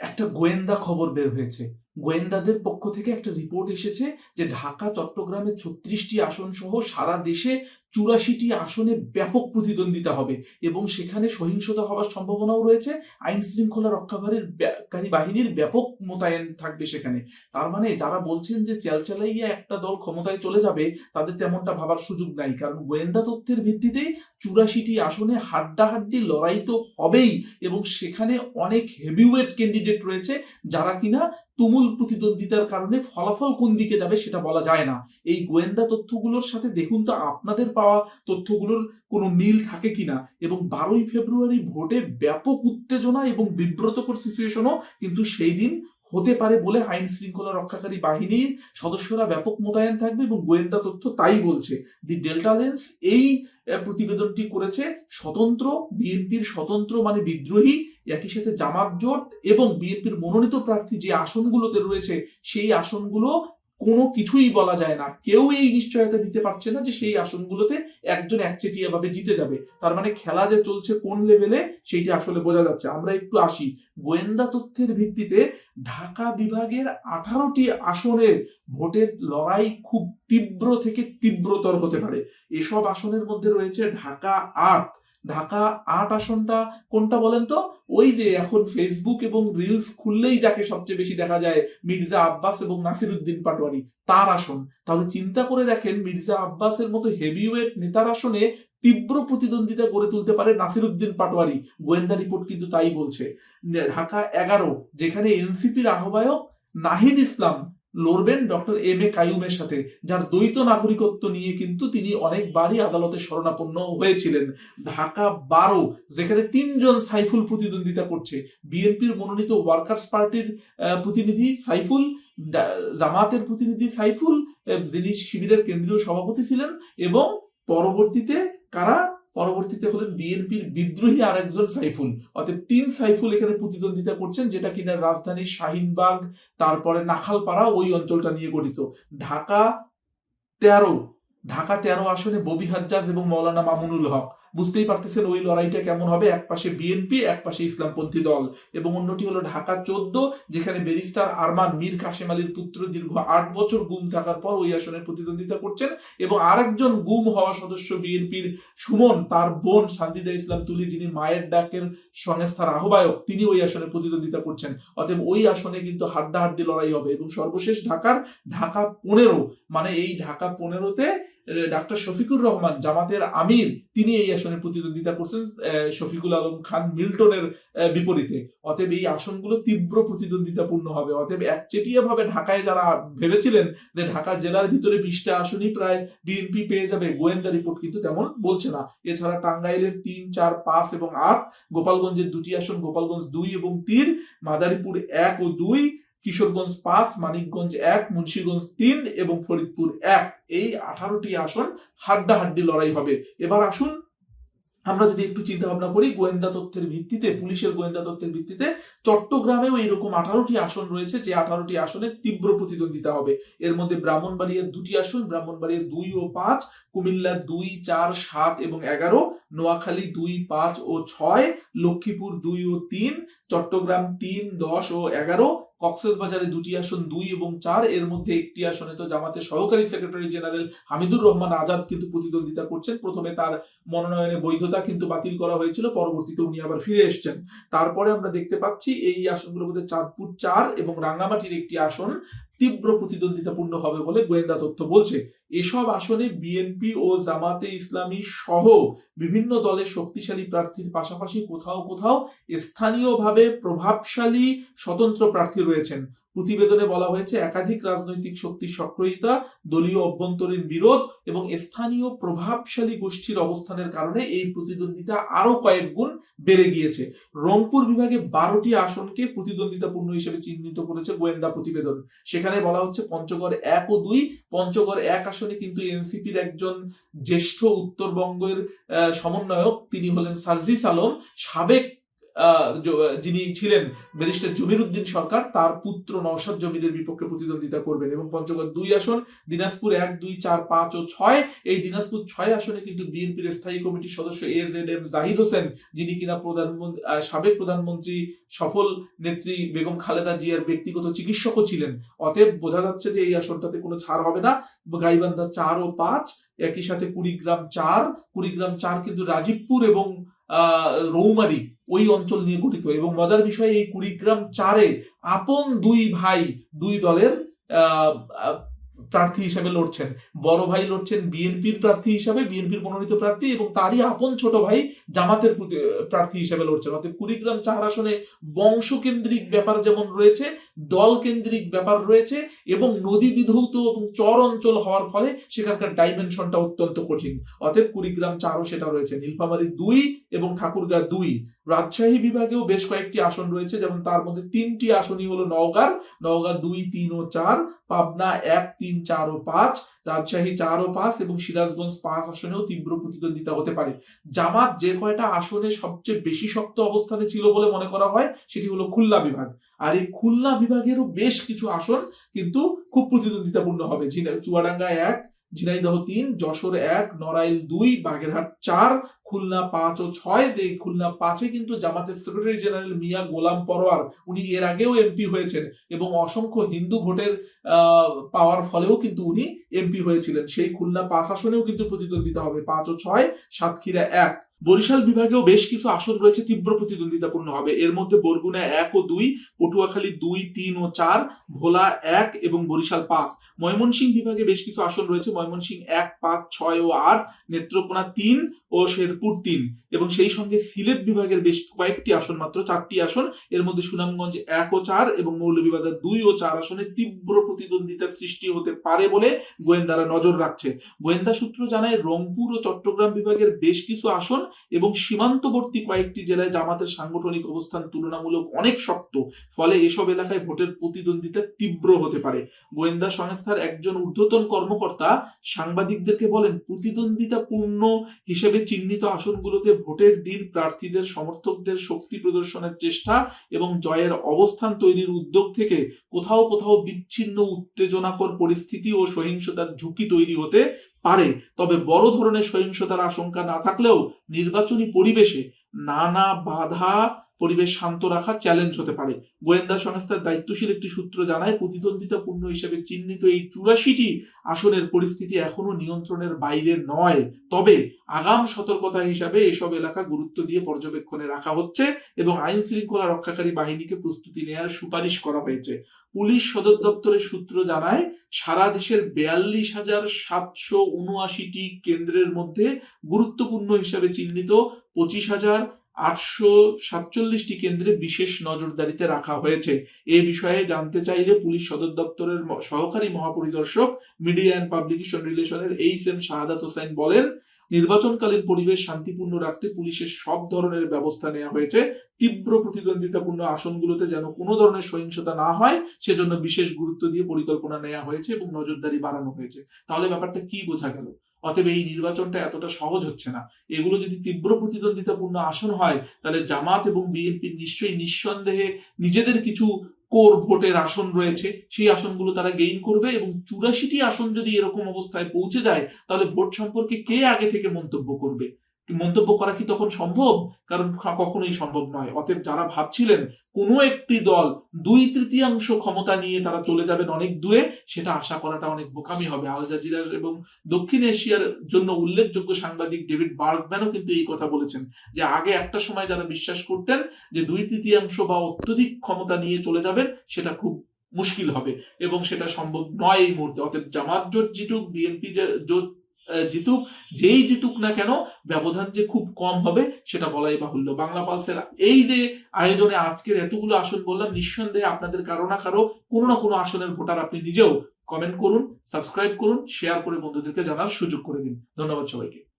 একটা গোয়েন্দা খবর বের হয়েছে। গোয়েন্দাদের পক্ষ থেকে একটা রিপোর্ট এসেছে যে ঢাকা, চট্টগ্রামের ছত্রিশটি আসন সহ সারা দেশে চুরাশিটি আসনে ব্যাপক প্রতিদ্বন্দ্বিতা হবে এবং সেখানে সহিংসতা হওয়ার সম্ভাবনাও রয়েছে। আইন শৃঙ্খলা রক্ষাকারীর কারী বাহিনীর ব্যাপক মোতায়েন থাকবে সেখানে। তার মানে যারা বলছেন যে চালচালাইয়া একটা দল ক্ষমতায় চলে যাবে, তাদের তেমনটা ভাবার সুযোগ নাই। কারণ গোয়েন্দা তথ্যের ভিত্তিতে চুরাশিটি আসনে হাড্ডাহাড্ডি লড়াই তো হবেই এবং সেখানে অনেক হেভিওয়েট ক্যান্ডিডেট রয়েছে যারা কিনা তুমুল প্রতিদ্বন্দ্বিতার কারণে ফলাফল কোন দিকে যাবে সেটা বলা যায় না। এই গোয়েন্দা তথ্যগুলোর সাথে দেখুন তো আপনাদের পাওয়া তথ্যগুলোর কোনো মিল থাকে কিনা। এবং বারোই ফেব্রুয়ারি ভোটে ব্যাপক উত্তেজনা এবং বিব্রতকর সিচুয়েশনও কিন্তু সেই দিন হতে পারে বলে আইন শৃঙ্খলা রক্ষাকারী বাহিনীর সদস্যরা ব্যাপক মোতায়েন থাকবে এবং গোয়েন্দা তথ্য তাই বলছে। দি ডেল্টা লেন্স এই প্রতিবেদনটি করেছে স্বতন্ত্র, বিএনপির স্বতন্ত্র মানে বিদ্রোহী, একই সাথে জামাত জোট এবং বিএনপির মনোনীত প্রার্থী যে আসনগুলোতে রয়েছে সেই আসনগুলো কোনো কিছুই বলা যায় না। কেউ এই নিশ্চয়তা দিতে পারছে না যে সেই আসনগুলোতে একজন একচেটিয়া ভাবে জিতে যাবে। তার মানে খেলা যে চলছে কোন লেভেলে সেইটা আসলে বোঝা যাচ্ছে। আমরা একটু আসি। গোয়েন্দা তথ্যের ভিত্তিতে ঢাকা বিভাগের আঠারোটি আসনের ভোটের লড়াই খুব তীব্র থেকে তীব্রতর হতে পারে। এসব আসনের মধ্যে রয়েছে ঢাকা আট ঢাকা আট আসনটা কোনটা বলেন তো? ওই যে এখন ফেসবুক এবং রিলস খুললেই যাকে সবচেয়ে বেশি দেখা যায়, মির্জা আব্বাস এবং নাসিরুদ্দিন পাটোয়ারি, তার আসন। তাহলে চিন্তা করে দেখেন, মির্জা আব্বাসের মতো হেভিওয়েট নেতার আসনে তীব্র প্রতিদ্বন্দ্বিতা গড়ে তুলতে পারে নাসিরুদ্দিন পাটোয়ারি। গোয়েন্দা রিপোর্ট কিন্তু তাই বলছে। ঢাকা এগারো, যেখানে এনসিপির আহ্বায়ক নাহিদ ইসলাম লড়বেন ডক্টর এম এ কায়ুমের সাথে, যার দ্বৈত নাগরিকত্ব নিয়ে কিন্তু তিনি অনেকবারই আদালতে শরণাপন্ন হয়েছিলেন। ঢাকা বারো, যেখানে তিনজন সাইফুল প্রতিদ্বন্দ্বিতা করছে। বিএনপির মনোনীত ওয়ার্কার্স পার্টির প্রতিনিধি সাইফুল জামাতের প্রতিনিধি সাইফুল যিনি শিবিরের কেন্দ্রীয় সভাপতি ছিলেন এবং পরবর্তীতে কারা? পরবর্তীতে হলেন বিএনপির বিদ্রোহী আরেকজন সাইফুল। অর্থাৎ তিন সাইফুল এখানে প্রতিদ্বন্দ্বিতা করছেন, যেটা কিনা রাজধানী শাহিনবাগ, তারপরে নাখালপাড়া ওই অঞ্চলটা নিয়ে গঠিত। ঢাকা তেরো ঢাকা তেরো আসনে ববি হাজ্জাজ এবং মৌলানা মামুনুল হক। বুঝতেই পারতেছেন ওই লড়াইটা কেমন হবে, এক পাশে বিএনপি, এক পাশে ইসলামপন্থী দল। এবং অন্যটি হলো ঢাকা চোদ্দ, যেখানে ব্যারিস্টার আরমান মীর কাশেম আলীর পুত্র দীর্ঘ আট বছর গুম থাকার পর ওই আসনে প্রতিদ্বন্দ্বিতা করছেন এবং আরেকজন গুম হওয়া সদস্য বিএনপির সুমন, তার বোন শান্তিদা ইসলাম তুলি, যিনি মায়ের ডাকের সংস্থার আহ্বায়ক, তিনি ওই আসনে প্রতিদ্বন্দ্বিতা করছেন। অতএব ওই আসনে কিন্তু হাড্ডাহাড্ডি লড়াই হবে। এবং সর্বশেষ ঢাকার ঢাকা পনেরো মানে এই ঢাকা পনেরোতে ডাক্তার শফিকুর রহমান, জামাতের আমির, তিনি এই আসনে প্রতিদ্বন্দ্বিতা করছেন শফিকুল আলম খান মিল্টনের বিপরীতে। অতএব এই আসনগুলো তীব্র প্রতিদ্বন্দ্বিতাপূর্ণ হবে। অতএব একচেটিয়া ভাবে ঢাকায় যারা ভেবেছিলেন যে ঢাকা জেলার ভিতরে বিশটা আসনই প্রায় বিএনপি পেয়ে যাবে, গোয়েন্দা রিপোর্ট কিন্তু তেমন বলছে না। এছাড়া টাঙ্গাইলের তিন, চার, পাঁচ এবং আট, গোপালগঞ্জের দুটি আসন, গোপালগঞ্জ দুই এবং তিন, মাদারীপুর এক ও দুই কিশোরগঞ্জ পাঁচ, মানিকগঞ্জ এক, মুন্সীগঞ্জ তিন এবং ফরিদপুর এক। এই আঠারোটি আসন হাড্ডাহাড্ডি লড়াই হবে। এবার আসুন, আমরা যদি একটু চিন্তা ভাবনা করি, গোয়েন্দা তথ্যের ভিত্তিতে, পুলিশের গোয়েন্দা তথ্যের ভিত্তিতে, চট্টগ্রামেও এইরকম আঠারোটি আসন রয়েছে, যে আঠারোটি আসনে তীব্র প্রতিদ্বন্দ্বিতা হবে। এর মধ্যে ব্রাহ্মণবাড়িয়ার দুটি আসন, ব্রাহ্মণবাড়িয়ার দুই ও পাঁচ, কুমিল্লার দুই, চার, সাত এবং এগারো, নোয়াখালী দুই, পাঁচ ও ছয়, লক্ষ্মীপুর দুই ও তিন, চট্টগ্রাম তিন, দশ ও এগারো কক্সবাজারে দুটি আসন, দুই এবং চার। এর মধ্যে একটি আসনে তো জামাতের সহকারী সেক্রেটারি জেনারেল হামিদুর রহমান আজাদ কিন্তু প্রতিদ্বন্দ্বিতা করছেন। প্রথমে তার মনোনয়নে বৈধতা কিন্তু বাতিল করা হয়েছিল, পরবর্তীতে উনি আবার ফিরে এসছেন। তারপরে আমরা দেখতে পাচ্ছি এই আসনগুলোর মধ্যে চাঁদপুর চার এবং রাঙ্গামাটির একটি আসন তীব্র প্রতিদ্বন্দ্বিতাপূর্ণ হবে বলে গোয়েন্দা তথ্য বলছে। এসব আসনে বিএনপি ও জামাতে ইসলামী সহ বিভিন্ন দলের শক্তিশালী প্রার্থীর পাশাপাশি কোথাও কোথাও স্থানীয়ভাবে প্রভাবশালী স্বতন্ত্র প্রার্থী রয়েছেন। প্রতিবেদনে বলা হয়েছে, একাধিক রাজনৈতিক শক্তির সক্রিয়তা, দলীয় অভ্যন্তরীণ বিরোধ এবং স্থানীয় প্রভাবশালী গোষ্ঠীর অবস্থানের কারণে এই প্রতিদ্বন্দ্বিতা আরও কয়েক গুণ বেড়ে গিয়েছে। রংপুর বিভাগে বারোটি আসনকে প্রতিদ্বন্দ্বিতাপূর্ণ হিসেবে চিহ্নিত করেছে গোয়েন্দা প্রতিবেদন। সেখানে বলা হচ্ছে, পঞ্চগড় এক ও দুই। পঞ্চগড় এক আসনে কিন্তু এনসিপির একজন জ্যেষ্ঠ উত্তরবঙ্গের সমন্বয়ক, তিনি হলেন সার্জিস আলম। সাবেক যিনি ছিলেন ব্যারিস্টার জমির উদ্দিন সরকার, তার পুত্র নওশাদ জমিরের বিপক্ষে প্রতিদ্বন্দ্বিতা করবেন এবং পঞ্চগড় দুই আসন, দিনাজপুর এক, দুই, চার, পাঁচ ও ছয়। এই দিনাজপুর ছয় আসনে কিন্তু বিএনপির স্থায়ী কমিটির সদস্য A, Z, M, Jahid Hossain, যিনি কিনা প্রধানমন্ত্রী সাবেক প্রধানমন্ত্রী সফল নেত্রী বেগম খালেদা জিয়ার ব্যক্তিগত চিকিৎসকও ছিলেন। অতএব বোঝা যাচ্ছে যে এই আসনটাতে কোনো ছাড় হবে না। গাইবান্ধা চার ও পাঁচ, একই সাথে কুড়িগ্রাম চার। কুড়িগ্রাম চার কিন্তু রাজীবপুর এবং রৌমারী ওই অঞ্চল নিয়ে গঠিত। এবং মজার বিষয়, এই কুড়িগ্রাম চারে আপন দুই ভাই, দুই দলের প্রার্থী হিসাবে লড়ছেন। বড় ভাই লড়ছেন বিএনপির প্রার্থী হিসাবে, বিএনপির মনোনীত প্রার্থী এবং তারই আপন ছোট ভাই জামাতের প্রার্থী হিসাবে লড়ছেন। অর্থাৎ কুড়িগ্রাম চার আসনে বংশকেন্দ্রিক ব্যাপার যেমন রয়েছে দল কেন্দ্রিক ব্যাপার রয়েছে এবং নদী বিধৌত এবং চর অঞ্চল হওয়ার ফলে সেখানকার ডাইমেনশনটা অত্যন্ত কঠিন। অতএব কুড়িগ্রাম চারও সেটা রয়েছে। নীলফামারী দুই এবং ঠাকুরগাঁ দুই। রাজশাহী বিভাগেও বেশ কয়েকটি আসন রয়েছে, যেমন তার মধ্যে তিনটি আসনই হলো নওগাঁর। নওগাঁ দুই, তিন ও চার, পাবনা এক, তিন, চার ও পাঁচ, রাজশাহী চার ও পাঁচ এবং সিরাজগঞ্জ পাঁচ আসনেও তীব্র প্রতিদ্বন্দ্বিতা হতে পারে। জামাত যে কয়টা আসনে সবচেয়ে বেশি শক্ত অবস্থানে ছিল বলে মনে করা হয়, সেটি হলো খুলনা বিভাগ। আর এই খুলনা বিভাগেরও বেশ কিছু আসন কিন্তু খুব প্রতিদ্বন্দ্বিতাপূর্ণ হবে। চুয়াডাঙ্গা এক ঝিনাইদহ তিন, যশোর এক, নড়াইল দুই, বাগেরহাট চার, খুলনা পাঁচ ও ছয়। এই খুলনা পাঁচে কিন্তু জামাতের সেক্রেটারি জেনারেল মিয়া গোলাম পরোয়ার, উনি এর আগেও এমপি হয়েছেন এবং অসংখ্য হিন্দু ভোটের পাওয়ার ফলেও কিন্তু উনি এমপি হয়েছিলেন। সেই খুলনা পাঁচ আসনেও কিন্তু প্রতিদ্বন্দ্বিতা হবে পাঁচ ও ছয়, সাতক্ষীরা এক। বরিশাল বিভাগেও বেশ কিছু আসন রয়েছে তীব্র প্রতিদ্বন্দ্বিতাপূর্ণ হবে। এর মধ্যে বরগুনা এক ও দুই, পটুয়াখালী দুই, তিন ও চার, ভোলা এক এবং বরিশাল পাঁচ। ময়মনসিংহ বিভাগে বেশ কিছু আসন রয়েছে। ময়মনসিংহ এক, পাঁচ, ছয় ও আট, নেত্রকোনা তিন ও শেরপুর তিন। এবং সেই সঙ্গে সিলেট বিভাগের বেশ কয়েকটি আসন মাত্র, চারটি আসন। এর মধ্যে সুনামগঞ্জ এক ও চার এবং মৌলভীবাজার দুই ও চার আসনে তীব্র প্রতিদ্বন্দ্বিতা সৃষ্টি হতে পারে বলে গোয়েন্দারা নজর রাখছে। গোয়েন্দা সূত্র জানায়, রংপুর ও চট্টগ্রাম বিভাগের বেশ কিছু আসন এবং সীমান্তবর্তী কয়েকটি জেলায় জামাতের সাংগঠনিক অবস্থান তুলনামূলক অনেক শক্ত, ফলে এসব এলাকায় ভোটের প্রতিদ্বন্দ্বিতা তীব্র হতে পারে। গোয়েন্দা সংস্থার একজন ঊর্ধ্বতন কর্মকর্তা সাংবাদিকদেরকে বলেন, প্রতিদ্বন্দ্বিতাপূর্ণ হিসেবে চিহ্নিত আসনগুলোতে ভোটের দিন প্রার্থীদের, সমর্থকদের শক্তি প্রদর্শনের চেষ্টা এবং জয়ের অবস্থান তৈরির উদ্যোগ থেকে কোথাও কোথাও বিচ্ছিন্ন, উত্তেজনাকর পরিস্থিতি ও সহিংসতার ঝুঁকি তৈরি হতে পারে। তবে বড় ধরনের সহিংসতার আশঙ্কা না থাকলেও নির্বাচনী পরিবেশে নানা বাধা পরিবেশ শান্ত রাখা চ্যালেঞ্জ হতে পারে। গোয়েন্দা সংস্থার দায়িত্বশীল একটি সূত্র জানায়, প্রতিদ্বন্দ্বিতাপূর্ণ হিসেবে চিহ্নিত এই চুরাশিটি আসনের পরিস্থিতি এখনও নিয়ন্ত্রণের বাইরে নয়। তবে আগাম সতর্কতা হিসাবে এসব এলাকা গুরুত্ব দিয়ে পর্যবেক্ষণে রাখা হচ্ছে এবং আইন শৃঙ্খলা রক্ষাকারী বাহিনীকে প্রস্তুতি নেওয়ার সুপারিশ করা হয়েছে। পুলিশ সদর দপ্তরের সূত্র জানায়, সারা দেশের বিয়াল্লিশ হাজার সাতশো উনআশিটি কেন্দ্রের মধ্যে গুরুত্বপূর্ণ হিসাবে চিহ্নিত পঁচিশ হাজার আটশো সাতচল্লিশটি কেন্দ্রে বিশেষ নজরদারিতে রাখা হয়েছে। এ বিষয়ে জানতে চাইলে পুলিশ সদর দপ্তরের সহকারী মহাপরিদর্শক, মিডিয়া অ্যান্ড পাবলিকেশন রিলেশনের এইচ এম শাহাদাত হোসেন বলেন, নির্বাচনকালীন পরিবেশ শান্তিপূর্ণ রাখতে পুলিশের সব ধরনের ব্যবস্থা নেওয়া হয়েছে। তীব্র প্রতিদ্বন্দ্বিতাপূর্ণ আসনগুলোতে যেন কোনো ধরনের সহিংসতা না হয়, সেজন্য বিশেষ গুরুত্ব দিয়ে পরিকল্পনা নেওয়া হয়েছে এবং নজরদারি বাড়ানো হয়েছে। তাহলে ব্যাপারটা কি বোঝা গেল? অতএব এই নির্বাচনটা এতটা সহজ হচ্ছে না। এগুলো যদি তীব্র প্রতিদ্বন্দ্বিতাপূর্ণ আসন হয়, তাহলে জামাত এবং বিএনপি নিশ্চয়ই নিঃসন্দেহে নিজেদের কিছু কোর ভোটের আসন রয়েছে। সেই আসনগুলো তারা গেইন করবে এবং চুরাশিটি আসন যদি এরকম অবস্থায় পৌঁছে যায়, তাহলে ভোট সম্পর্কে কে আগে থেকে মন্তব্য করবে? মন্তব্য করা কি তখন সম্ভব? কারণ কখনোই সম্ভব নয়। অতএব যারা ভাবছিলেন কোনো একটি দল দুই তৃতীয়াংশ ক্ষমতা নিয়ে তারা চলে যাবেন অনেক দূরে, সেটা আশা করাটা অনেক বোকামি হবে। আল জাজিরার এবং দক্ষিণ এশিয়ার জন্য উল্লেখযোগ্য সাংবাদিক ডেভিড বার্গম্যানও কিন্তু এই কথা বলেছেন যে আগে একটা সময় যারা বিশ্বাস করতেন যে দুই তৃতীয়াংশ বা অত্যধিক ক্ষমতা নিয়ে চলে যাবেন, সেটা খুব মুশকিল হবে এবং সেটা সম্ভব নয় এই মুহূর্তে। অতএব জামাত জোট জিতুক, বিএনপি জোট জিতুক, যেই জিতুক না কেন ব্যবধান যে খুব কম হবে সেটা বলাই বাহুল্য। বাংলা পালসের এই যে আয়োজনে আজকের এতগুলো আসন বললাম, নিঃসন্দেহে আপনাদের কারও না কারও, কোনো না কোনো আসনের ভোটার আপনি নিজেও কমেন্ট করুন সাবস্ক্রাইব করুন শেয়ার করে বন্ধুদেরকে জানার সুযোগ করে দিন। ধন্যবাদ সবাইকে।